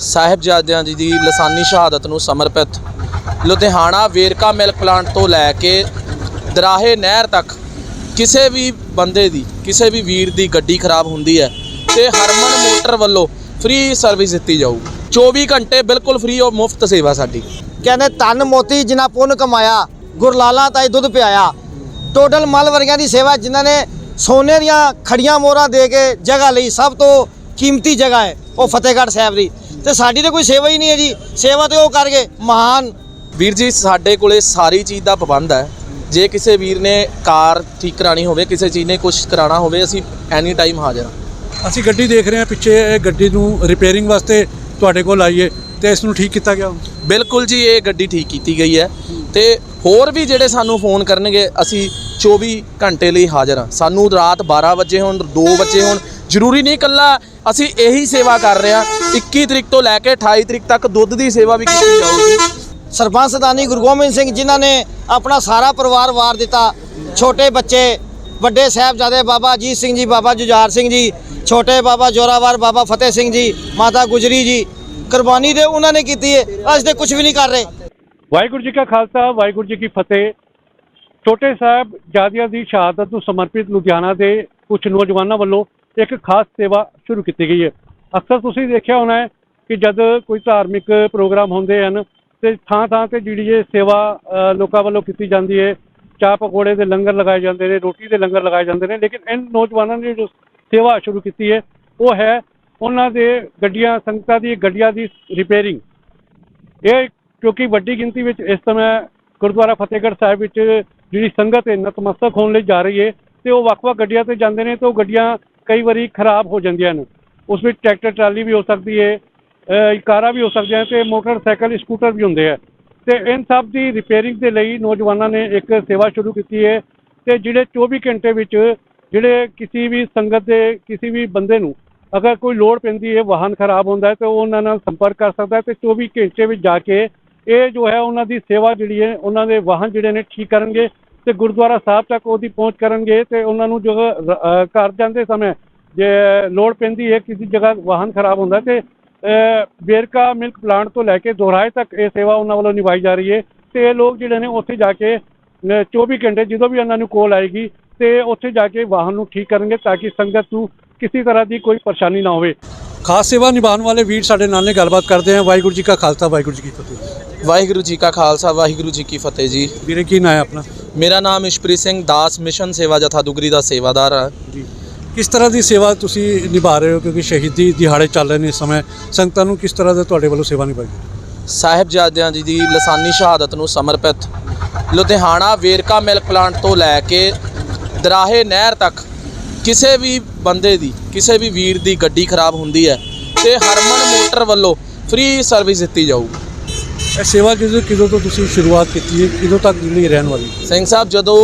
ਸਾਹਿਬਜ਼ਾਦਿਆਂ ਜੀ ਦੀ ਲਸਾਨੀ ਸ਼ਹਾਦਤ ਨੂੰ ਸਮਰਪਿਤ ਲੁਧਿਆਣਾ ਵੇਰਕਾ ਮਿਲਕ ਪਲਾਂਟ ਤੋਂ ਲੈ ਕੇ ਦਰਾਹੇ ਨਹਿਰ ਤੱਕ ਕਿਸੇ ਵੀ ਬੰਦੇ ਦੀ, ਕਿਸੇ ਵੀ ਵੀਰ ਦੀ ਗੱਡੀ ਖਰਾਬ ਹੁੰਦੀ ਹੈ ਤੇ ਹਰਮਨ ਮੋਟਰ ਵੱਲੋਂ ਫ੍ਰੀ ਸਰਵਿਸ ਦਿੱਤੀ ਜਾਊ। 24 ਘੰਟੇ ਬਿਲਕੁਲ ਫ੍ਰੀ ਉਹ ਮੁਫਤ ਸੇਵਾ ਸਾਡੀ। ਕਹਿੰਦੇ ਧਨ ਮੋਤੀ ਜਿਨ੍ਹਾਂ ਪੁੰਨ ਕਮਾਇਆ, ਗੁਰਲਾਲਾ ਤਾਈ ਦੁੱਧ ਪਿਆਇਆ। ਟੋਟਲ ਮਲ ਵਰਗਿਆਂ ਦੀ ਸੇਵਾ ਜਿਨ੍ਹਾਂ ਨੇ ਸੋਨੇ ਦੀਆਂ ਖੜੀਆਂ ਮੋਹਰਾਂ ਦੇ ਕੇ ਜਗ੍ਹਾ ਲਈ ਸਭ ਤੋਂ ਕੀਮਤੀ ਜਗ੍ਹਾ ਹੈ ਉਹ ਫਤਿਹਗੜ੍ਹ ਸਾਹਿਬ ਦੀ। ਤੇ ਸਾਡੀ ਤਾਂ ਕੋਈ ਸੇਵਾ ਹੀ ਨਹੀਂ ਹੈ ਜੀ। ਸੇਵਾ ਤੇ ਉਹ ਕਰ ਗਏ ਮਹਾਨ। ਵੀਰ ਜੀ ਸਾਡੇ ਕੋਲੇ ਸਾਰੀ ਚੀਜ਼ ਦਾ ਪ੍ਰਬੰਧ ਹੈ। ਜੇ ਕਿਸੇ ਵੀਰ ਨੇ ਕਾਰ ਠੀਕ ਕਰਾਣੀ ਹੋਵੇ ਕਿਸੇ ਚੀਜ਼ ਨੇ ਕੁਝ ਕਰਾਣਾ ਹੋਵੇ ਅਸੀਂ ਐਨੀ ਟਾਈਮ ਹਾਜ਼ਰ ਹਾਂ। ਅਸੀਂ ਗੱਡੀ ਦੇਖ ਰਹੇ ਹਾਂ ਪਿੱਛੇ ਇਹ ਗੱਡੀ ਨੂੰ ਰਿਪੇਅਰਿੰਗ ਵਾਸਤੇ ਤੁਹਾਡੇ ਕੋਲ ਆਈਏ ਤੇ ਇਸ ਨੂੰ ਠੀਕ ਕੀਤਾ ਗਿਆ ਬਿਲਕੁਲ ਜੀ ਇਹ ਗੱਡੀ ਠੀਕ ਕੀਤੀ ਗਈ ਹੈ। ਤੇ ਹੋਰ ਵੀ ਜਿਹੜੇ ਸਾਨੂੰ ਫੋਨ ਕਰਨਗੇ ਅਸੀਂ 24 ਘੰਟੇ ਲਈ ਹਾਜ਼ਰ ਹਾਂ। ਸਾਨੂੰ ਰਾਤ 12 ਵਜੇ ਹੋਣ 2 ਵਜੇ ਹੋਣ ਜ਼ਰੂਰੀ ਨਹੀਂ ਇਕੱਲਾ ਅਸੀਂ ਇਹੀ ਸੇਵਾ ਕਰ ਰਹੇ ਹਾਂ। 21 ਤਰੀਕ ਤੋਂ ਲੈ ਕੇ 28 ਤਰੀਕ ਤੱਕ ਦੁੱਧ ਦੀ ਸੇਵਾ ਵੀ ਕੀਤੀ ਜਾਊਗੀ। ਸਰਪੰਚ ਸਦਾਨੀ ਗੁਰੂ ਗੋਬਿੰਦ ਸਿੰਘ ਜਿਨ੍ਹਾਂ ਨੇ ਆਪਣਾ ਸਾਰਾ ਪਰਿਵਾਰ ਵਾਰ ਦਿੱਤਾ। ਛੋਟੇ ਬੱਚੇ ਵੱਡੇ ਸਾਹਿਬਜ਼ਾਦੇ ਬਾਬਾ ਅਜੀਤ ਸਿੰਘ ਜੀ ਬਾਬਾ ਜੁਝਾਰ ਸਿੰਘ ਜੀ ਛੋਟੇ ਬਾਬਾ ਜੋਰਾਵਰ ਬਾਬਾ ਫਤਿਹ ਸਿੰਘ ਜੀ ਮਾਤਾ ਗੁਜਰੀ ਜੀ ਕੁਰਬਾਨੀ ਦੇ ਉਹਨਾਂ ਨੇ ਕੀਤੀ ਹੈ ਅਸੀਂ ਤੇ ਕੁਝ ਵੀ ਨਹੀਂ ਕਰ ਰਹੇ। ਵਾਹਿਗੁਰੂ ਜੀ ਕਾ ਖਾਲਸਾ ਵਾਹਿਗੁਰੂ ਜੀ ਕੀ ਫਤਿਹ। ਛੋਟੇ ਸਾਹਿਬ ਜਾਦੀਆਂ ਦੀ ਸ਼ਹਾਦਤ ਨੂੰ ਸਮਰਪਿਤ ਲੁਧਿਆਣਾ ਦੇ ਕੁਝ ਨੌਜਵਾਨਾਂ ਵੱਲੋਂ ਇੱਕ ਖਾਸ ਸੇਵਾ ਸ਼ੁਰੂ ਕੀਤੀ ਗਈ ਹੈ। ਅਕਸਰ ਤੁਸੀਂ ਦੇਖਿਆ ਹੋਣਾ ਹੈ ਕਿ ਜਦ ਕੋਈ ਧਾਰਮਿਕ ਪ੍ਰੋਗਰਾਮ ਹੁੰਦੇ ਹਨ ਤੇ ਥਾਂ ਥਾਂ ਤੇ ਜਿਹੜੀ ਇਹ ਸੇਵਾ ਲੋਕਾਂ ਵੱਲੋਂ ਕੀਤੀ ਜਾਂਦੀ ਹੈ। ਚਾਹ ਪਕੌੜੇ ਦੇ ਲੰਗਰ ਲਗਾਏ ਜਾਂਦੇ ਨੇ, ਰੋਟੀ ਦੇ ਲੰਗਰ ਲਗਾਏ ਜਾਂਦੇ ਨੇ, ਲੇਕਿਨ ਇਹਨਾਂ ਨੌਜਵਾਨਾਂ ਨੇ ਜੋ ਸੇਵਾ ਸ਼ੁਰੂ ਕੀਤੀ ਹੈ, ਉਹ ਹੈ ਉਹਨਾਂ ਦੇ ਗੱਡੀਆਂ, ਸੰਗਤਾਂ ਦੀ, ਗੱਡੀਆਂ ਦੀ ਰਿਪੇਅਰਿੰਗ ਇਹ ਕਿਉਂਕਿ ਵੱਡੀ ਗਿਣਤੀ ਵਿੱਚ ਇਸ ਸਮੇਂ ਗੁਰਦੁਆਰਾ ਫਤਿਹਗੜ੍ਹ ਸਾਹਿਬ ਵਿੱਚ ਜਿਹੜੀ ਸੰਗਤ ਹੈ, ਨਤਮਸਤਕ ਹੋਣ ਲਈ ਜਾ ਰਹੀ ਹੈ ਤੇ ਉਹ ਵੱਖ-ਵੱਖ ਗੱਡੀਆਂ ਤੇ ਜਾਂਦੇ ਨੇ ਤੇ ਉਹ ਗੱਡੀਆਂ ਕਈ ਵਾਰੀ ਖਰਾਬ ਹੋ ਜਾਂਦੀਆਂ ਨੇ। ਉਸ ਵਿੱਚ ਟਰੈਕਟਰ, ਟਰਾਲੀ ਵੀ ਹੋ ਸਕਦੀ ਹੈ ਕਾਰਾਂ ਵੀ ਹੋ ਸਕਦੀਆਂ ਤੇ ਮੋਟਰਸਾਈਕਲ, ਸਕੂਟਰ ਵੀ ਹੁੰਦੇ ਆ। ਤੇ ਇਨ ਸਭ ਦੀ ਰਿਪੇਅਰਿੰਗ ਦੇ ਲਈ ਨੌਜਵਾਨਾਂ ਨੇ ਇੱਕ ਸੇਵਾ ਸ਼ੁਰੂ ਕੀਤੀ ਹੈ ਤੇ ਜਿਹੜੇ 24 ਘੰਟੇ ਵਿੱਚ ਜਿਹੜੇ ਕਿਸੇ ਵੀ ਸੰਗਤ ਦੇ, ਕਿਸੇ ਵੀ ਬੰਦੇ ਨੂੰ ਅਗਰ ਕੋਈ ਲੋੜ ਪੈਂਦੀ ਹੈ ਵਾਹਨ ਖਰਾਬ ਹੁੰਦਾ ਹੈ ਤੇ ਉਹ ਉਹਨਾਂ ਨਾਲ ਸੰਪਰਕ ਕਰ ਸਕਦਾ ਹੈ ਤੇ 24 ਘੰਟੇ ਵਿੱਚ ਜਾ ਕੇ ਇਹ ਜੋ ਹੈ ਉਹਨਾਂ ਦੀ ਸੇਵਾ ਜਿਹੜੀ ਹੈ ਉਹਨਾਂ ਦੇ ਵਾਹਨ ਜਿਹੜੇ ਨੇ ਠੀਕ ਕਰਨਗੇ। ਤੇ ਗੁਰਦੁਆਰਾ ਸਾਹਿਬ ਤੱਕ ਉਹਦੀ ਪਹੁੰਚ ਕਰਨਗੇ ਤੇ ਉਹਨਾਂ ਨੂੰ ਜਦੋਂ ਘਰ ਜਾਂਦੇ ਸਮੇਂ ਜੇ ਲੋੜ ਪੈਂਦੀ ਹੈ ਕਿਸੇ ਜਗ੍ਹਾ ਵਾਹਨ ਖਰਾਬ ਹੁੰਦਾ ਤੇ, ਅਹ, ਵੇਰਕਾ ਮਿਲਕ ਪਲਾਂਟ ਤੋਂ ਲੈ ਕੇ ਦੋਹਰਾਏ ਤੱਕ ਇਹ ਸੇਵਾ ਉਹਨਾਂ ਵੱਲੋਂ ਨਿਭਾਈ ਜਾ ਰਹੀ ਹੈ ਤੇ ਇਹ ਲੋਕ ਜਿਹੜੇ ਨੇ ਉੱਥੇ ਜਾ ਕੇ, ਅਹ 24 ਘੰਟੇ ਜਦੋਂ ਵੀ ਉਹਨਾਂ ਨੂੰ ਕੋਲ ਆਏਗੀ ਤੇ ਉੱਥੇ ਜਾ ਕੇ ਵਾਹਨ ਨੂੰ ਠੀਕ ਕਰਨਗੇ ਤਾਂ ਕਿ ਸੰਗਤ ਨੂੰ ਕਿਸੇ ਤਰ੍ਹਾਂ ਦੀ ਕੋਈ ਪਰੇਸ਼ਾਨੀ ਨਾ ਹੋਵੇ। ਖਾਸ ਸੇਵਾ ਨਿਭਾਉਣ ਵਾਲੇ ਵੀਰ ਸਾਡੇ ਨਾਲ ਨੇ ਗੱਲਬਾਤ ਕਰਦੇ ਹਾਂ। ਵਾਹਿਗੁਰੂ ਜੀ ਕਾ ਖਾਲਸਾ, ਵਾਹਿਗੁਰੂ ਜੀ ਕੀ ਫਤਿਹ। ਵਾਹਿਗੁਰੂ ਜੀ ਕਾ ਖਾਲਸਾ ਵਾਹਿਗੁਰੂ ਜੀ ਕੀ ਫਤਿਹ ਜੀ। ਵੀਰੇ ਕੀ ਨਾਂ ਹੈ ਆਪਣਾ? ਮੇਰਾ ਨਾਮ ਇਸ਼ਪ੍ਰੀਤ ਸਿੰਘ ਦਾਸ ਮਿਸ਼ਨ ਸੇਵਾ ਜਥਾ ਦੁਗਰੀ ਦਾ ਸੇਵਾਦਾਰ ਹਾਂ। ਜੀ। ਕਿਸ ਤਰ੍ਹਾਂ ਦੀ ਸੇਵਾ ਤੁਸੀਂ ਨਿਭਾ ਰਹੇ ਹੋ? ਕਿਉਂਕਿ ਸ਼ਹੀਦੀ ਦਿਹਾੜੇ ਚੱਲ ਰਹੇ ਨੇ ਇਸ ਸਮੇਂ। ਸੰਗਤਾਂ ਨੂੰ ਕਿਸ ਤਰ੍ਹਾਂ ਦਾ ਤੁਹਾਡੇ ਵੱਲੋਂ ਸੇਵਾ ਨਿਭਾਈ ਸਾਹਿਬਜ਼ਾਦਿਆਂ ਜੀ ਦੀ ਲਸਾਨੀ ਸ਼ਹਾਦਤ ਨੂੰ ਸਮਰਪਿਤ ਲੁਧਿਆਣਾ ਵੇਰਕਾ ਮਿਲਕ ਪਲਾਂਟ ਤੋਂ ਲੈ ਕੇ ਦਰਾਹੇ ਨਹਿਰ ਤੱਕ ਕਿਸੇ ਵੀ ਬੰਦੇ ਦੀ ਕਿਸੇ ਵੀ ਵੀਰ ਦੀ ਗੱਡੀ ਖਰਾਬ ਹੁੰਦੀ ਹੈ ਤੇ ਹਰਮਨ ਮੋਟਰ ਵੱਲੋਂ ਫ੍ਰੀ ਸਰਵਿਸ ਦਿੱਤੀ ਜਾਊ। ਇਹ ਸੇਵਾ ਕਿਦੋਂ ਕਿਦੋਂ ਤੋਂ ਤੁਸੀਂ ਸ਼ੁਰੂਆਤ ਕੀਤੀ ਹੈ? ਕਿਦੋਂ ਤੱਕ ਜਿਹੜੀ ਰਹਿਣ ਵਾਲੀ? ਸਿੰਘ ਸਾਹਿਬ ਜਦੋਂ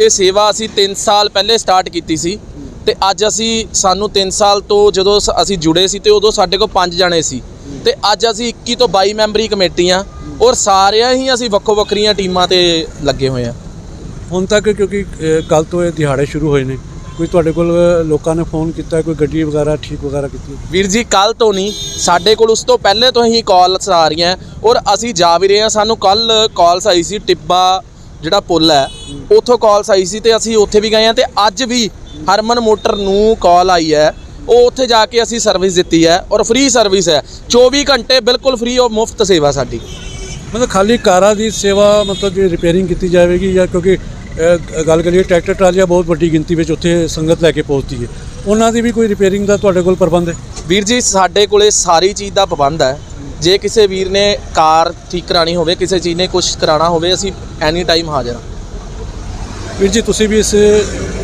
ਇਹ ਸੇਵਾ ਅਸੀਂ 3 ਸਾਲ ਪਹਿਲੇ ਸਟਾਰਟ ਕੀਤੀ ਸੀ ਤੇ ਅੱਜ ਅਸੀਂ ਸਾਨੂੰ 3 ਸਾਲ ਤੋਂ ਜਦੋਂ ਸ- ਅਸੀਂ ਜੁੜੇ ਸੀ ਤੇ ਉਦੋਂ ਸਾਡੇ ਕੋਲ 5 ਜਣੇ ਸੀ ਤੇ ਅੱਜ ਅਸੀਂ 21 ਤੋਂ 22 ਮੈਂਬਰੀ ਕਮੇਟੀਆਂ ਔਰ ਸਾਰਿਆਂ ਹੀ ਅਸੀਂ ਵੱਖੋ ਵੱਖਰੀਆਂ ਟੀਮਾਂ ਤੇ ਲੱਗੇ ਹੋਏ ਆ ਹੁਣ ਤੱਕ ਕਿਉਂਕਿ ਕੱਲ ਤੋਂ ਇਹ ਦਿਹਾੜੇ ਸ਼ੁਰੂ ਹੋਏ ਨੇ। ਕੋਈ ਤੁਹਾਡੇ ਕੋਲ ਲੋਕਾਂ ਨੇ ਫੋਨ ਕੀਤਾ ਕੋਈ ਗੱਡੀ ਵਗੈਰਾ ਠੀਕ ਵਗੈਰਾ ਕੀਤੀ? ਵੀਰ ਜੀ ਕੱਲ ਤੋਂ ਨਹੀਂ ਸਾਡੇ ਕੋਲ ਉਸ ਤੋਂ ਪਹਿਲੇ ਤੋਂ ਹੀ ਕਾਲਸ ਆ ਰਹੀਆਂ ਔਰ ਅਸੀਂ ਜਾ ਵੀ ਰਹੇ ਹਾਂ। ਸਾਨੂੰ ਕੱਲ ਕਾਲਸ ਆਈ ਸੀ ਟਿੱਬਾ ਜਿਹੜਾ ਪੁੱਲ ਹੈ ਉੱਥੋਂ ਕਾਲਸ ਆਈ ਸੀ ਤੇ ਅਸੀਂ ਉੱਥੇ ਵੀ ਗਏ ਹਾਂ ਤੇ ਅੱਜ ਵੀ ਹਰਮਨ ਮੋਟਰ ਨੂੰ ਕਾਲ ਆਈ ਹੈ। ਉਹ ਉੱਥੇ ਜਾ ਕੇ ਅਸੀਂ ਸਰਵਿਸ ਦਿੱਤੀ ਹੈ ਔਰ ਫ੍ਰੀ ਸਰਵਿਸ ਹੈ। 24 ਘੰਟੇ ਬਿਲਕੁਲ ਫ੍ਰੀ ਉਹ ਮੁਫਤ ਸੇਵਾ ਸਾਡੀ। ਮਤਲਬ ਖਾਲੀ ਕਾਰਾਂ ਦੀ ਸੇਵਾ ਮਤਲਬ ਜਿਹੜੀ ਰਿਪੇਅਰਿੰਗ ਕੀਤੀ ਜਾਵੇਗੀ ਜਾਂ ਕਿਉਂਕਿ ਗੱਲ ਕਰੀਏ ਟਰੈਕਟਰ ਟਰਾਲੀਆਂ ਬਹੁਤ ਵੱਡੀ ਗਿਣਤੀ ਵਿੱਚ ਉੱਥੇ ਸੰਗਤ ਲੈ ਕੇ ਪਹੁੰਚਦੀ ਹੈ। ਉਹਨਾਂ ਦੀ ਵੀ ਕੋਈ ਰਿਪੇਅਰਿੰਗ ਦਾ ਤੁਹਾਡੇ ਕੋਲ ਪ੍ਰਬੰਧ ਹੈ? ਵੀਰ ਜੀ ਸਾਡੇ ਕੋਲੇ ਸਾਰੀ ਚੀਜ਼ ਦਾ ਪ੍ਰਬੰਧ ਹੈ। ਜੇ ਕਿਸੇ ਵੀਰ ਨੇ ਕਾਰ ਠੀਕ ਕਰਾਣੀ ਹੋਵੇ ਕਿਸੇ ਚੀਜ਼ ਨੇ ਕੁਝ ਕਰਾਣਾ ਹੋਵੇ ਅਸੀਂ ਐਨੀ ਟਾਈਮ ਹਾਜ਼ਰ ਹਾਂ। ਵੀਰ ਜੀ ਤੁਸੀਂ ਵੀ ਇਸ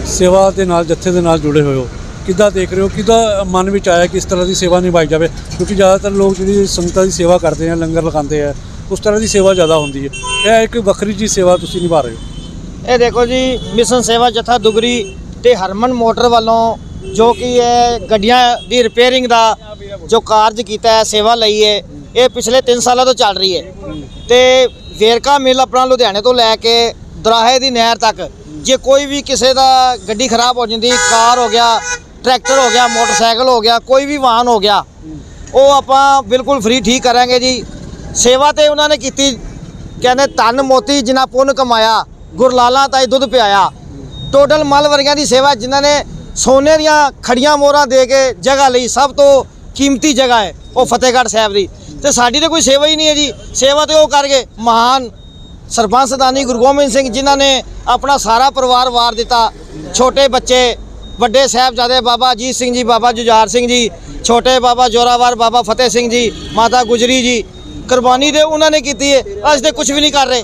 ਸੇਵਾ ਦੇ ਨਾਲ ਜੱਥੇ ਦੇ ਨਾਲ ਜੁੜੇ ਹੋਏ ਹੋ। ਕਿੱਦਾਂ ਦੇਖ ਰਹੇ ਹੋ? ਕਿੱਦਾਂ ਮਨ ਵਿੱਚ ਆਇਆ ਕਿ ਇਸ ਤਰ੍ਹਾਂ ਦੀ ਸੇਵਾ ਨਿਭਾਈ ਜਾਵੇ? ਕਿਉਂਕਿ ਜ਼ਿਆਦਾਤਰ ਲੋਕ ਜਿਹੜੀ ਸੰਗਤਾਂ ਦੀ ਸੇਵਾ ਕਰਦੇ ਆ ਲੰਗਰ ਲਗਾਉਂਦੇ ਆ ਉਸ ਤਰ੍ਹਾਂ ਦੀ ਸੇਵਾ ਜ਼ਿਆਦਾ ਹੁੰਦੀ ਹੈ। ਇਹ ਇੱਕ ਵੱਖਰੀ ਜੀ ਸੇਵਾ ਤੁਸੀਂ ਨਿਭਾ ਰਹੇ ਹੋ। ਇਹ ਦੇਖੋ ਜੀ, ਮਿਸ਼ਨ ਸੇਵਾ ਜਥਾ ਦੁਗਰੀ ਤੇ ਹਰਮਨ ਮੋਟਰ ਵੱਲੋਂ ਜੋ ਕਿ ਇਹ ਗੱਡੀਆਂ ਦੀ ਰਿਪੇਅਰਿੰਗ ਦਾ ਜੋ ਕਾਰਜ ਕੀਤਾ ਹੈ, ਸੇਵਾ ਲਈ ਹੈ, ਇਹ ਪਿਛਲੇ 3 ਸਾਲਾਂ ਤੋਂ ਚੱਲ ਰਹੀ ਹੈ। ਤੇ ਵੇਰਕਾ ਮਿਲ ਆਪਣਾ ਲੁਧਿਆਣੇ ਤੋਂ ਲੈ ਕੇ ਦਰਾਹੇ ਦੀ ਨਹਿਰ ਤੱਕ, ਜੇ ਕੋਈ ਵੀ ਕਿਸੇ ਦਾ ਗੱਡੀ ਖਰਾਬ ਹੋ ਜਾਂਦੀ, ਕਾਰ ਹੋ ਗਿਆ, ਟਰੈਕਟਰ ਹੋ ਗਿਆ, ਮੋਟਰਸਾਈਕਲ ਹੋ ਗਿਆ, ਕੋਈ ਵੀ ਵਾਹਨ ਹੋ ਗਿਆ, ਉਹ ਆਪਾਂ ਬਿਲਕੁਲ ਫ੍ਰੀ ਠੀਕ ਕਰਾਂਗੇ ਜੀ। ਸੇਵਾ ਤੇ ਉਹਨਾਂ ਨੇ ਕੀਤੀ, ਕਹਿੰਦੇ ਧਨ ਮੋਤੀ ਜਿਨ੍ਹਾਂ ਪੁੰਨ ਕਮਾਇਆ ਗੁਰਲਾਲਾਂ ਤਾਈ ਦੁੱਧ ਪਿਆਇਆ। ਟੋਟਲ ਮਲ ਵਰਗਿਆਂ ਦੀ ਸੇਵਾ ਜਿਨ੍ਹਾਂ ਨੇ ਸੋਨੇ ਦੀਆਂ ਖੜੀਆਂ ਮੋਹਰਾਂ ਦੇ ਕੇ ਜਗ੍ਹਾ ਲਈ ਸਭ ਤੋਂ ਕੀਮਤੀ ਜਗ੍ਹਾ ਹੈ ਉਹ ਫਤਿਹਗੜ੍ਹ ਸਾਹਿਬ ਦੀ। ਤੇ ਸਾਡੀ ਤਾਂ ਕੋਈ ਸੇਵਾ ਹੀ ਨਹੀਂ ਹੈ ਜੀ। ਸੇਵਾ ਤੇ ਉਹ ਕਰ ਗਏ ਮਹਾਨ ਸਰਪੰਚ ਸਦਾਨੀ ਗੁਰੂ ਗੋਬਿੰਦ ਸਿੰਘ ਜਿਨ੍ਹਾਂ ਨੇ ਆਪਣਾ ਸਾਰਾ ਪਰਿਵਾਰ ਵਾਰ ਦਿੱਤਾ। ਛੋਟੇ ਬੱਚੇ, ਵੱਡੇ ਸਾਹਿਬਜ਼ਾਦੇ ਬਾਬਾ ਅਜੀਤ ਸਿੰਘ ਜੀ, ਬਾਬਾ ਜੁਝਾਰ ਸਿੰਘ ਜੀ, ਛੋਟੇ ਬਾਬਾ ਜੋਰਾਵਰ, ਬਾਬਾ ਫਤਿਹ ਸਿੰਘ ਜੀ, ਮਾਤਾ ਗੁਜਰੀ ਜੀ। ਕੁਰਬਾਨੀ ਦੇ ਉਹਨਾਂ ਨੇ ਕੀਤੀ ਹੈ। ਅਸੀਂ ਤੇ ਕੁਝ ਵੀ ਨਹੀਂ ਕਰ ਰਹੇ।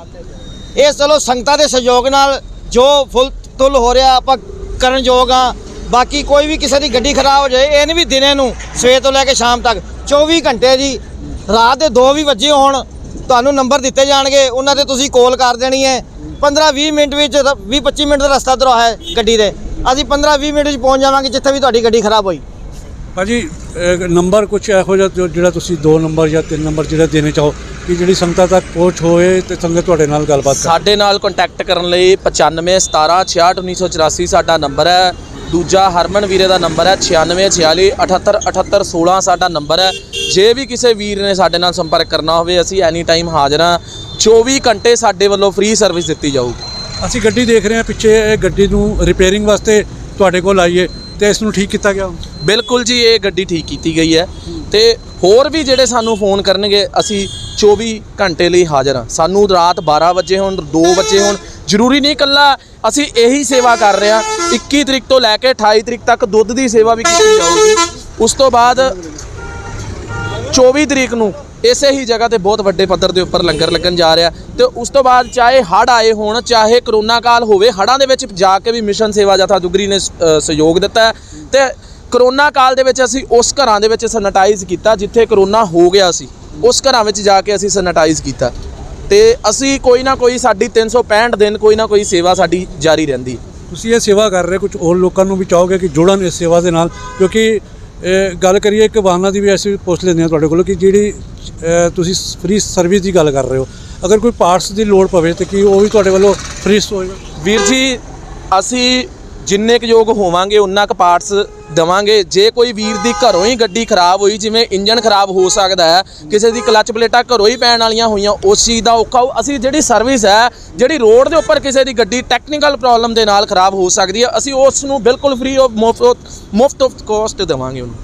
ਇਹ ਚਲੋ ਸੰਗਤਾਂ ਦੇ ਸਹਿਯੋਗ ਨਾਲ ਜੋ ਫੁੱਲ ਤੁਲ ਹੋ ਰਿਹਾ ਆਪਾਂ ਕਰਨ ਯੋਗ ਆ। ਬਾਕੀ ਕੋਈ ਵੀ ਕਿਸੇ ਦੀ ਗੱਡੀ ਖਰਾਬ ਹੋ ਜਾਏ ਇਹ ਨਹੀਂ ਵੀ ਦਿਨੇ ਨੂੰ ਸਵੇਰ ਤੋਂ ਲੈ ਕੇ ਸ਼ਾਮ ਤੱਕ 24 ਘੰਟੇ ਜੀ। ਰਾਤ ਦੇ 2 ਵੀ ਵਜੇ ਹੋਣ ਤੁਹਾਨੂੰ ਨੰਬਰ ਦਿੱਤੇ ਜਾਣਗੇ ਉਹਨਾਂ ਤੇ ਤੁਸੀਂ ਕਾਲ ਕਰ ਦੇਣੀ ਹੈ। 15-20 ਮਿੰਟ ਵਿੱਚ 20-25 ਮਿੰਟ ਦਾ ਰਸਤਾ ਦਰ ਹੈ ਗੱਡੀ ਦੇ। ਅਸੀਂ 15-20 ਮਿੰਟ ਵਿੱਚ ਪਹੁੰਚ ਜਾਵਾਂਗੇ ਜਿੱਥੇ ਵੀ ਤੁਹਾਡੀ ਗੱਡੀ ਖਰਾਬ ਹੋਈ। ਭਾਜੀ ਅਹ, ਨੰਬਰ ਕੁਝ ਇਹੋ ਜਿਹਾ ਜਿਹੜਾ ਤੁਸੀਂ ਦੋ ਨੰਬਰ ਜਾਂ ਤਿੰਨ ਨੰਬਰ ਜਿਹੜਾ ਦੇਣੇ ਚਾਹੋ ਕਿ ਜਿਹੜੀ ਸੰਗਤਾਂ ਤੱਕ ਪਹੁੰਚ ਹੋਏ ਤੇ ਸੰਗਤ ਤੁਹਾਡੇ ਨਾਲ ਗੱਲਬਾਤ ਕਰ। ਸਾਡੇ ਨਾਲ ਕੰਟੈਕਟ ਕਰਨ ਲਈ 95 17 66 1984 ਸਾਡਾ ਨੰਬਰ ਹੈ। ਦੂਜਾ ਹਰਮਨ ਵੀਰੇ ਦਾ ਨੰਬਰ ਹੈ 96 46 78 78 16 ਸਾਡਾ ਨੰਬਰ ਹੈ। ਜੇ ਵੀ ਕਿਸੇ ਵੀਰ ਨੇ ਸਾਡੇ ਨਾਲ ਸੰਪਰਕ ਕਰਨਾ ਹੋਵੇ ਅਸੀਂ ਐਨੀ ਟਾਈਮ ਹਾਜ਼ਰ ਹਾਂ। 24 ਘੰਟੇ ਸਾਡੇ ਵੱਲੋਂ ਫ੍ਰੀ ਸਰਵਿਸ ਦਿੱਤੀ ਜਾਊਗੀ। ਅਸੀਂ ਗੱਡੀ ਦੇਖ ਰਹੇ ਹਾਂ ਪਿੱਛੇ ਇਹ ਗੱਡੀ ਨੂੰ ਰਿਪੇਅਰਿੰਗ ਵਾਸਤੇ ਤੁਹਾਡੇ ਕੋਲ ਆਈਏ ਤੇ ਇਸ ਨੂੰ ਠੀਕ ਕੀਤਾ ਗਿਆ ਬਿਲਕੁਲ ਜੀ ਇਹ ਗੱਡੀ ਠੀਕ ਕੀਤੀ ਗਈ ਹੈ। ਤੇ ਹੋਰ ਵੀ ਜਿਹੜੇ ਸਾਨੂੰ ਫੋਨ ਕਰਨਗੇ ਅਸੀਂ 24 ਘੰਟੇ ਲਈ ਹਾਜ਼ਰ ਹਾਂ। ਸਾਨੂੰ ਰਾਤ 12 ਵਜੇ ਹੋਣ 2 ਵਜੇ ਹੋਣ, ਜ਼ਰੂਰੀ ਨਹੀਂ ਇਕੱਲਾ। ਅਸੀਂ ਇਹੀ ਸੇਵਾ ਕਰ ਰਹੇ ਹਾਂ। 21 ਤਰੀਕ ਤੋਂ ਲੈ ਕੇ 28 ਤਰੀਕ ਤੱਕ ਦੁੱਧ ਦੀ ਸੇਵਾ ਵੀ ਕੀਤੀ ਜਾਊਗੀ। ਉਸ ਤੋਂ ਬਾਅਦ 24 ਤਰੀਕ ਨੂੰ ਇਸੇ ਹੀ ਜਗ੍ਹਾ ਤੇ ਬਹੁਤ ਵੱਡੇ ਪੱਧਰ ਦੇ ਉੱਪਰ ਲੰਗਰ ਲੱਗਣ ਜਾ ਰਿਹਾ। ਤੇ ਉਸ ਤੋਂ ਬਾਅਦ ਚਾਹੇ ਹੜ੍ਹ ਆਏ ਹੋਣ, ਚਾਹੇ ਕਰੋਨਾ ਕਾਲ ਹੋਵੇ, ਹੜ੍ਹਾਂ ਦੇ ਵਿੱਚ ਜਾ ਕੇ ਵੀ ਮਿਸ਼ਨ ਸੇਵਾ ਜਥਾ ਦੁਗਰੀ ਨੇ ਸਹਿਯੋਗ ਦਿੱਤਾ ਹੈ। ਤੇ ਕਰੋਨਾ ਕਾਲ ਦੇ ਵਿੱਚ ਅਸੀਂ ਉਸ ਘਰਾਂ ਦੇ ਵਿੱਚ ਸੈਨੇਟਾਈਜ਼ ਕੀਤਾ, ਜਿੱਥੇ ਕਰੋਨਾ ਹੋ ਗਿਆ ਸੀ। ਉਸ ਘਰਾਂ ਵਿੱਚ ਜਾ ਕੇ ਅਸੀਂ ਸੈਨੇਟਾਈਜ਼ ਕੀਤਾ। ਤੇ ਅਸੀਂ ਕੋਈ ਨਾ ਕੋਈ ਸਾਡੀ 365 ਦਿਨ ਕੋਈ ਨਾ ਕੋਈ ਸੇਵਾ ਸਾਡੀ ਜਾਰੀ ਰਹਿੰਦੀ। ਤੁਸੀਂ ਇਹ ਸੇਵਾ ਕਰ ਰਹੇ ਕੁਝ ਹੋਰ ਲੋਕਾਂ ਨੂੰ ਵੀ ਚਾਹੋਗੇ ਕਿ ਜੁੜਨ ਇਸ ਸੇਵਾ ਦੇ ਨਾਲ ਕਿਉਂਕਿ ਗੱਲ ਕਰੀਏ ਇੱਕ ਵਾਹਨਾਂ ਦੀ ਵੀ ਅਸੀਂ ਪੁੱਛ ਲੈਂਦੇ ਹਾਂ ਤੁਹਾਡੇ ਕੋਲੋਂ ਕਿ ਜਿਹੜੀ ਤੁਸੀਂ ਫ੍ਰੀ ਸਰਵਿਸ ਦੀ ਗੱਲ ਕਰ ਰਹੇ ਹੋ। ਅਗਰ ਕੋਈ ਪਾਰਟਸ ਦੀ ਲੋੜ ਪਵੇ ਤੇ ਕੀ ਉਹ ਵੀ ਤੁਹਾਡੇ ਵੱਲੋਂ ਫ੍ਰੀ ਹੋਏਗਾ ਵੀਰ ਜੀ ਅਸੀਂ ਜਿੰਨੇ ਕੁ ਯੋਗ ਹੋਵਾਂਗੇ ਉਨਾ ਕੁ ਪਾਰਟਸ ਦਵਾਂਗੇ। ਜੇ ਕੋਈ ਵੀਰ ਦੀ ਘਰੋਂ ਹੀ ਗੱਡੀ ਖਰਾਬ ਹੋਈ ਜਿਵੇਂ ਇੰਜਨ ਖਰਾਬ ਹੋ ਸਕਦਾ ਹੈ ਕਿਸੇ ਦੀ ਕਲੱਚ ਪਲੇਟਾਂ ਘਰੋਂ ਹੀ ਪੈਣ ਵਾਲੀਆਂ ਹੋਈਆਂ ਉਸ ਚੀਜ਼ ਦਾ ਔਖਾ ਹੋ- ਅਸੀਂ ਜਿਹੜੀ ਸਰਵਿਸ ਹੈ ਜਿਹੜੀ ਰੋਡ ਦੇ ਉੱਪਰ ਕਿਸੇ ਦੀ ਗੱਡੀ ਟੈਕਨੀਕਲ ਪ੍ਰੋਬਲਮ ਦੇ ਨਾਲ ਖਰਾਬ ਹੋ ਸਕਦੀ ਹੈ ਅਸੀਂ ਉਸ ਨੂੰ ਬਿਲਕੁਲ ਫ੍ਰੀ ਆਫ ਮੁਫਤ ਮੁਫਤ ਆਫ ਕੋਸਟ ਦੇਵਾਂਗੇ ਉਹਨੂੰ।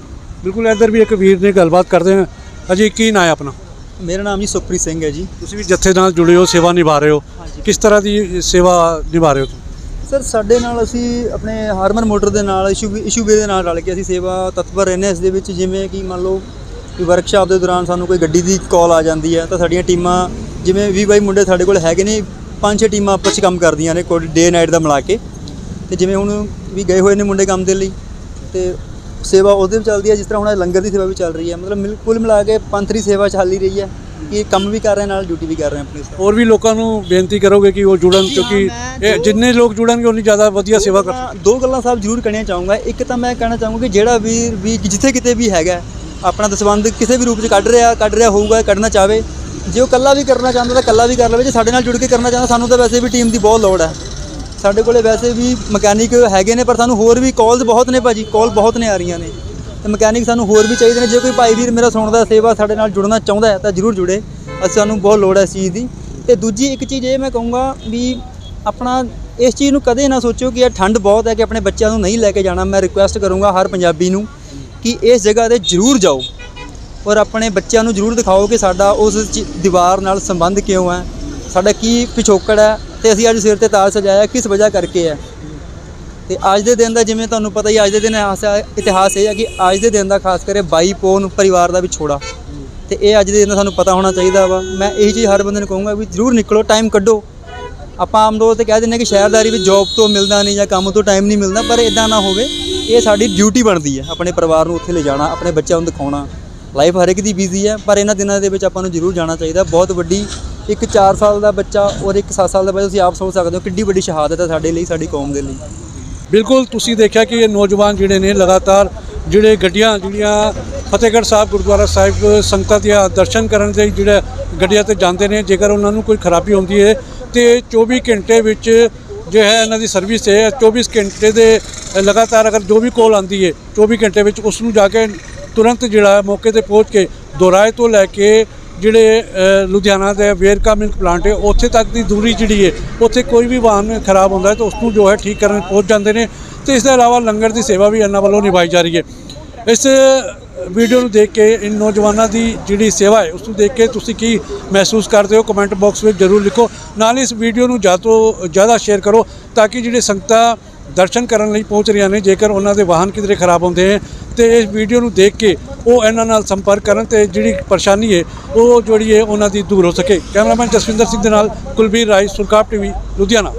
ਬਿਲਕੁਲ ਇੱਧਰ ਵੀ ਇੱਕ ਵੀਰ ਨੇ ਗੱਲਬਾਤ ਕਰਦੇ ਹਾਂ ਅਜੀ ਕੀ ਨਾਂ ਹੈ ਆਪਣਾ? ਮੇਰਾ ਨਾਮ ਜੀ ਸੁਖਪ੍ਰੀਤ ਸਿੰਘ ਹੈ ਜੀ। ਤੁਸੀਂ ਵੀ ਜੱਥੇ ਨਾਲ ਜੁੜੇ ਹੋ ਸੇਵਾ ਨਿਭਾ ਰਹੇ ਹੋ। ਕਿਸ ਤਰ੍ਹਾਂ ਦੀ ਸੇਵਾ ਨਿਭਾ ਰਹੇ ਹੋ ਸਰ, ਸਾਡੇ ਨਾਲ ਅਸੀਂ ਆਪਣੇ ਹਾਰਮਨ ਮੋਟਰ ਦੇ ਨਾਲ, ਇਸ਼ੂ ਇਸ਼ੂ ਦੇ ਨਾਲ ਰਲ ਕੇ ਅਸੀਂ ਸੇਵਾ ਤਤਪਰ ਰਹਿੰਦੇ ਹਾਂ ਇਸ ਦੇ ਵਿੱਚ, ਜਿਵੇਂ ਕਿ ਮੰਨ ਲਓ ਕਿ ਵਰਕਸ਼ਾਪ ਦੇ ਦੌਰਾਨ ਸਾਨੂੰ ਕੋਈ ਗੱਡੀ ਦੀ ਕਾਲ ਆ ਜਾਂਦੀ ਹੈ, ਤਾਂ ਸਾਡੀਆਂ ਟੀਮਾਂ, ਜਿਵੇਂ 20 ਬਾਈ ਮੁੰਡੇ ਸਾਡੇ ਕੋਲ ਹੈਗੇ ਨੇ ਪੰਜ ਛੇ ਟੀਮਾਂ ਆਪਸ 'ਚ ਕੰਮ ਕਰਦੀਆਂ ਨੇ, ਕੋਈ ਡੇ ਨਾਈਟ ਦਾ ਮਿਲਾ ਕੇ। ਤੇ ਜਿਵੇਂ ਹੁਣ ਵੀ ਗਏ ਹੋਏ ਨੇ ਮੁੰਡੇ ਕੰਮ ਦੇ ਲਈ, ਤੇ ਸੇਵਾ ਉਹਦੇ ਵਿੱਚ ਚੱਲਦੀ ਹੈ, ਜਿਸ ਤਰ੍ਹਾਂ ਹੁਣ ਲੰਗਰ ਦੀ ਸੇਵਾ ਵੀ ਚੱਲ ਰਹੀ ਹੈ। ਮਤਲਬ ਮਿਲ- ਕੁੱਲ ਮਿਲਾ ਕੇ ਪੰਥਰੀ ਸੇਵਾ ਚੱਲ ਹੀ ਰਹੀ ਹੈ। ਕਿ ਕੰਮ ਵੀ ਕਰ ਰਹੇ ਨਾਲ ਡਿਊਟੀ ਵੀ ਕਰ ਰਹੇ ਆਪਣੀ ਹੋਰ ਵੀ ਲੋਕਾਂ ਨੂੰ ਬੇਨਤੀ ਕਰੋਗੇ ਕਿ ਉਹ ਜੁੜਨ ਕਿਉਂਕਿ ਇਹ ਜਿੰਨੇ ਲੋਕ ਜੁੜਨਗੇ ਉਨੀ ਜ਼ਿਆਦਾ ਵਧੀਆ ਸੇਵਾ ਕਰ ਦੋ ਗੱਲਾਂ ਸਾਹਿਬ ਜ਼ਰੂਰ ਕਹਿਣੀਆਂ ਚਾਹੂੰਗਾ। ਇੱਕ ਤਾਂ ਮੈਂ ਕਹਿਣਾ ਚਾਹੂੰਗਾ ਕਿ ਜਿਹੜਾ ਵੀਰ ਵੀ ਜਿੱਥੇ ਕਿਤੇ ਵੀ ਹੈਗਾ ਆਪਣਾ ਦਸਵੰਦ ਕਿਸੇ ਵੀ ਰੂਪ 'ਚ ਕੱਢ ਰਿਹਾ ਕੱਢ ਰਿਹਾ ਹੋਊਗਾ ਕੱਢਣਾ ਚਾਹਵੇ। ਜੇ ਉਹ ਕੱਲਾ ਵੀ ਕਰਨਾ ਚਾਹੁੰਦਾ ਤਾਂ ਕੱਲਾ ਵੀ ਕਰ ਲਵੇ। ਜੇ ਸਾਡੇ ਨਾਲ ਜੁੜ ਕੇ ਕਰਨਾ ਚਾਹੁੰਦਾ ਸਾਨੂੰ ਤਾਂ ਵੈਸੇ ਵੀ ਟੀਮ ਦੀ ਬਹੁਤ ਲੋੜ ਹੈ। ਸਾਡੇ ਕੋਲੇ ਵੈਸੇ ਵੀ ਮਕੈਨਿਕ ਹੈਗੇ ਨੇ ਪਰ ਸਾਨੂੰ ਹੋਰ ਵੀ ਕਾਲਸ ਬਹੁਤ ਨੇ ਭਾਜੀ ਕਾਲ ਬਹੁਤ ਨੇ ਆ ਰਹੀਆਂ ਨੇ। ਤੇ ਮਕੈਨਿਕ ਸਾਨੂੰ ਹੋਰ ਵੀ ਚਾਹੀਦੇ ਨੇ। ਜੇ ਕੋਈ ਭਾਈ ਵੀਰ ਮੇਰਾ ਸੁਣਦਾ, ਸੇਵਾ ਸਾਡੇ ਨਾਲ ਜੁੜਨਾ ਚਾਹੁੰਦਾ ਹੈ, ਤਾਂ ਜ਼ਰੂਰ ਜੁੜੇ। ਅਸੀਂ ਸਾਨੂੰ ਬਹੁਤ ਲੋੜ ਹੈ ਇਸ ਚੀਜ਼ ਦੀ। ਤੇ ਦੂਜੀ ਇੱਕ ਚੀਜ਼ ਇਹ ਮੈਂ ਕਹੂੰਗਾ ਵੀ ਆਪਣਾ ਇਸ ਚੀਜ਼ ਨੂੰ ਕਦੇ ਨਾ ਸੋਚੋ ਕਿ ਇਹ ਠੰਡ ਬਹੁਤ ਹੈ ਕਿ ਆਪਣੇ ਬੱਚਿਆਂ ਨੂੰ ਨਹੀਂ ਲੈ ਕੇ ਜਾਣਾ। ਮੈਂ ਰਿਕੁਐਸਟ ਕਰੂੰਗਾ ਹਰ ਪੰਜਾਬੀ ਨੂੰ ਕਿ ਇਸ ਜਗ੍ਹਾ ਤੇ ਜ਼ਰੂਰ ਜਾਓ ਔਰ ਆਪਣੇ ਬੱਚਿਆਂ ਨੂੰ ਜ਼ਰੂਰ ਦਿਖਾਓ ਕਿ ਸਾਡਾ ਉਸ ਚੀ- ਦੀਵਾਰ ਨਾਲ ਸੰਬੰਧ ਕਿਉਂ ਹੈ, ਸਾਡਾ ਕੀ ਪਿਛੋਕੜ ਹੈ। ਤੇ ਅਸੀਂ ਅੱਜ ਸਿਰ ਤੇ ਤਾਜ ਸਜਾਇਆ, ਕਿਸ ਵਜ੍ਹਾ ਕਰਕੇ ਹੈ। ਤੇ ਅੱਜ ਦੇ ਦਿਨ ਦਾ ਜਿਵੇਂ ਤੁਹਾਨੂੰ ਪਤਾ ਹੀ ਅੱਜ ਦੇ ਦਿਨ ਇਤਿਹਾਸ ਹੈ- ਇਤਿਹਾਸ ਇਹ ਹੈ ਕਿ ਅੱਜ ਦੇ ਦਿਨ ਦਾ ਖਾਸ ਕਰਕੇ ਬਾਈ ਪੋਨ ਪਰਿਵਾਰ ਦਾ ਵਿਛੋੜਾ ਤੇ ਇਹ ਅੱਜ ਦੇ ਦਿਨ ਦਾ ਸਾਨੂੰ ਪਤਾ ਹੋਣਾ ਚਾਹੀਦਾ ਵਾ। ਮੈਂ ਇਹੀ ਚੀਜ਼ ਹਰ ਬੰਦੇ ਨੂੰ ਕਹੂੰਗਾ ਵੀ ਜ਼ਰੂਰ ਨਿਕਲੋ ਟਾਈਮ ਕੱਢੋ। ਆਪਾਂ ਆਮ ਤੌਰ ਤੇ ਕਹਿ ਦਿੰਦੇ ਹਾਂ ਕਿ ਸ਼ਹਿਰਦਾਰੀ ਵਿੱਚ ਜੌਬ ਤੋਂ ਮਿਲਦਾ ਨਹੀਂ ਜਾਂ ਕੰਮ ਤੋਂ ਟਾਈਮ ਨਹੀਂ ਮਿਲਦਾ, ਪਰ ਇਦਾਂ ਨਾ ਹੋਵੇ। ਇਹ ਸਾਡੀ ਡਿਊਟੀ ਬਣਦੀ ਹੈ ਆਪਣੇ ਪਰਿਵਾਰ ਨੂੰ ਉੱਥੇ ਲੈ ਜਾਣਾ ਆਪਣੇ ਬੱਚਿਆਂ ਨੂੰ ਦਿਖਾਉਣਾ। ਲਾਈਫ ਹਰ ਇੱਕ ਦੀ ਬਿਜ਼ੀ ਹੈ ਪਰ ਇਹਨਾਂ ਦਿਨਾਂ ਦੇ ਵਿੱਚ ਆਪਾਂ ਨੂੰ ਜ਼ਰੂਰ ਜਾਣਾ ਚਾਹੀਦਾ। ਬਹੁਤ ਵੱਡੀ ਇੱਕ 4 ਸਾਲ ਦਾ ਬੱਚਾ ਔਰ ਇੱਕ 7 ਸਾਲ ਦਾ ਬੱਚਾ, ਤੁਸੀਂ ਆਪ ਸੋਚ ਸਕਦੇ ਹੋ ਕਿੱਡੀ ਵੱਡੀ ਸ਼ਹਾਦਤ ਹੈ ਸਾਡੇ ਲਈ, ਸਾਡੀ ਕੌਮ ਦੇ ਲਈ। ਬਿਲਕੁਲ ਤੁਸੀਂ ਦੇਖਿਆ ਕਿ ਇਹ ਨੌਜਵਾਨ ਜਿਹੜੇ ਨੇ ਲਗਾਤਾਰ ਜਿਹੜੇ ਗੱਡੀਆਂ, ਜਿਹੜੀਆਂ ਫਤਿਹਗੜ੍ਹ ਸਾਹਿਬ, ਗੁਰਦੁਆਰਾ ਸਾਹਿਬ ਸੰਗਤਾਂ ਦੇ ਦਰਸ਼ਨ ਕਰਨ ਦੇ ਜਿਹੜੇ ਗੱਡੀਆਂ ਤੇ ਜਾਂਦੇ ਨੇ, ਜੇਕਰ ਉਹਨਾਂ ਨੂੰ ਕੋਈ ਖਰਾਬੀ ਹੁੰਦੀ ਹੈ, ਤੇ 24 ਘੰਟੇ ਵਿੱਚ ਜੋ ਹੈ ਇਹਨਾਂ ਦੀ ਸਰਵਿਸ ਹੈ 24 ਘੰਟੇ ਦੇ ਲਗਾਤਾਰ ਅਗਰ ਜੋ ਵੀ ਕੋਲ ਆਂਦੀ ਹੈ 24 ਘੰਟੇ ਵਿੱਚ ਉਸ ਨੂੰ ਜਾ ਕੇ ਤੁਰੰਤ ਜਿਹੜਾ ਮੌਕੇ ਤੇ ਪਹੁੰਚ ਕੇ ਦੋਰਾਏ ਤੋਂ ਲੈ ਕੇ ਜਿਹੜੇ ਲੁਧਿਆਣਾ ਦੇ ਵੇਰਕਾ ਮਿਲਕ ਪਲਾਂਟ ਹੈ, ਉੱਥੇ ਤੱਕ ਦੀ ਦੂਰੀ ਜਿਹੜੀ ਹੈ, ਉੱਥੇ ਕੋਈ ਵੀ ਵਾਹਨ ਖਰਾਬ ਹੁੰਦਾ ਹੈ ਤਾਂ ਉਸ ਨੂੰ ਜੋ ਹੈ ਠੀਕ ਕਰਨ ਪਹੁੰਚ ਜਾਂਦੇ ਨੇ। ਤੇ ਇਸ ਦੇ ਇਲਾਵਾ ਲੰਗਰ ਦੀ ਸੇਵਾ ਵੀ ਇਹਨਾਂ ਵੱਲੋਂ ਨਿਭਾਈ ਜਾ ਰਹੀ ਹੈ। ਇਸ ਵੀਡੀਓ ਨੂੰ ਦੇਖ ਕੇ ਇਨ ਨੌਜਵਾਨਾਂ ਦੀ ਜਿਹੜੀ ਸੇਵਾ ਹੈ, ਉਸ ਨੂੰ ਦੇਖ ਕੇ ਤੁਸੀਂ ਕੀ ਮਹਿਸੂਸ ਕਰਦੇ ਹੋ? ਕਮੈਂਟ ਬਾਕਸ ਵਿੱਚ ਜ਼ਰੂਰ ਲਿਖੋ। ਨਾਲ ਹੀ ਇਸ ਵੀਡੀਓ ਨੂੰ ਜ਼ਿਆਦਾ ਤੋਂ ਜ਼ਿਆਦਾ ਸ਼ੇਅਰ ਕਰੋ ਤਾਂ ਕਿ ਜਿਹੜੇ ਸੰਗਤਾਂ ਦਰਸ਼ਨ ਕਰਨ ਲਈ ਪਹੁੰਚ ਰਹੀਆਂ ਨੇ, ਜੇਕਰ ਉਹਨਾਂ ਦੇ ਵਾਹਨ ਕਿਧਰੇ ਖਰਾਬ ਹੁੰਦੇ ਹੈ ਤੇ ਇਸ ਵੀਡੀਓ ਨੂੰ ਦੇਖ ਕੇ ਉਹ ਇਹਨਾਂ ਨਾਲ ਸੰਪਰਕ ਕਰਨ ਤੇ ਜਿਹੜੀ ਪਰੇਸ਼ਾਨੀ ਹੈ, ਉਹ ਜਿਹੜੀ ਹੈ ਉਹਨਾਂ ਦੀ ਦੂਰ ਹੋ ਸਕੇ। ਕੈਮਰਾਮੈਨ ਜਸਵਿੰਦਰ ਸਿੰਘ ਦੇ ਨਾਲ ਕੁਲਬੀਰ ਰਾਏ ਸੁਰਕਾਪ ਟੀਵੀ, ਲੁਧਿਆਣਾ।